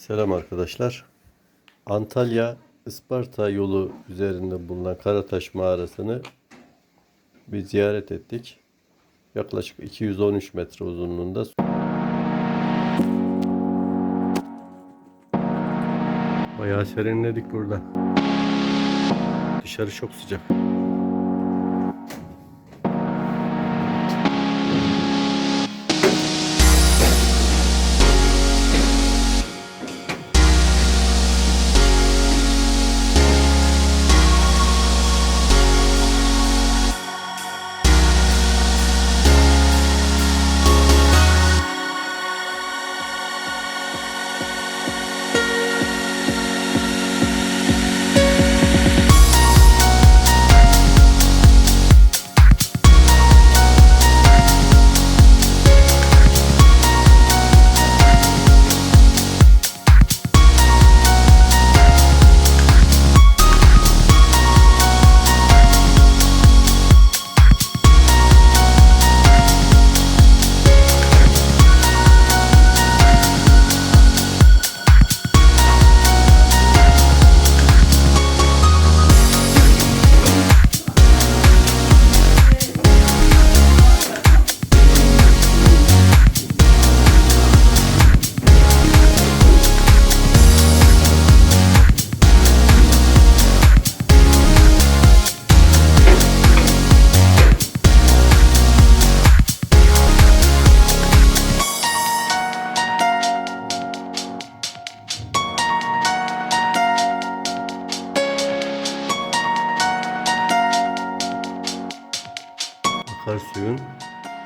Selam arkadaşlar. Antalya Isparta yolu üzerinde bulunan Karataş mağarasını bir ziyaret ettik. Yaklaşık 213 metre uzunluğunda. Bayağı serinledik burada. Dışarı çok sıcak. Akarsuyun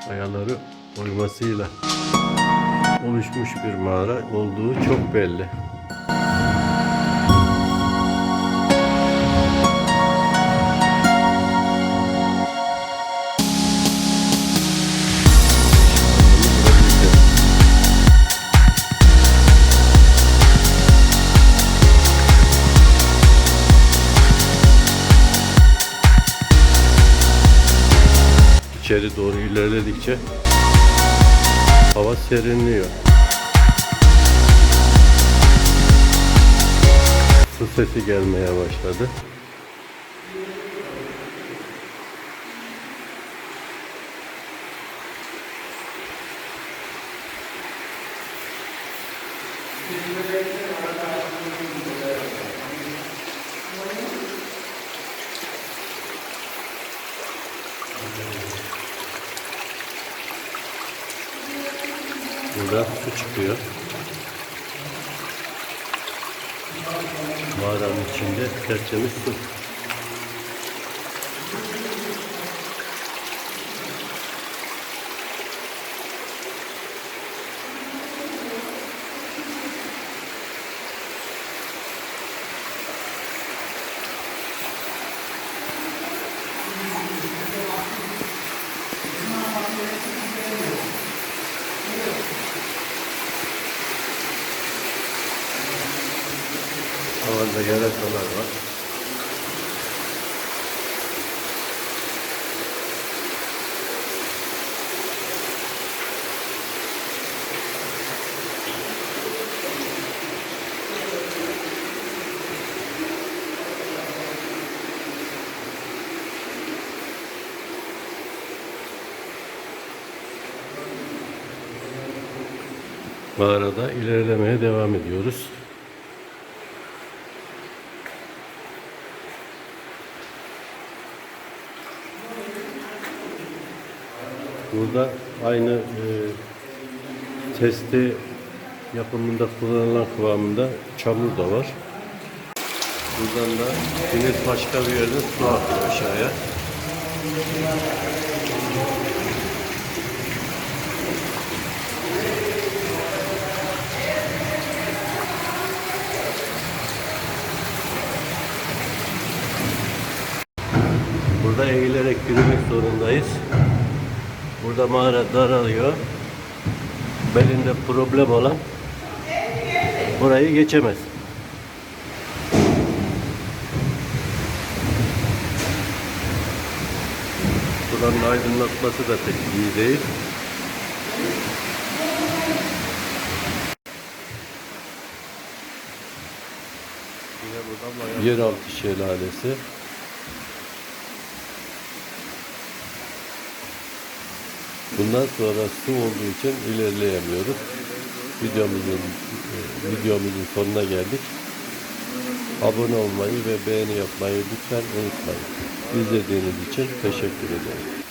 kayaları oymasıyla oluşmuş bir mağara olduğu çok belli. İçeri doğru ilerledikçe hava serinliyor. Su sesi gelmeye başladı. Burada su çıkıyor. Mağaranın içinde tertemiz su. Havada yaratalar var. Mağarada ilerlemeye devam ediyoruz. Burada aynı e, testi yapımında kullanılan kıvamında çamur da var. Buradan da deniz başka bir yerden su akıyor aşağıya. Burada eğilerek yürümek zorundayız. Burada mağara daralıyor. Belinde problem olan burayı geçemez. Buranın aydınlatması da pek iyi değil. Yeraltı şelalesi. Bundan sonra su olduğu için ilerleyemiyoruz. Videomuzun e, videomuzun sonuna geldik. Abone olmayı ve beğeni yapmayı lütfen unutmayın. İzlediğiniz için teşekkür ederim.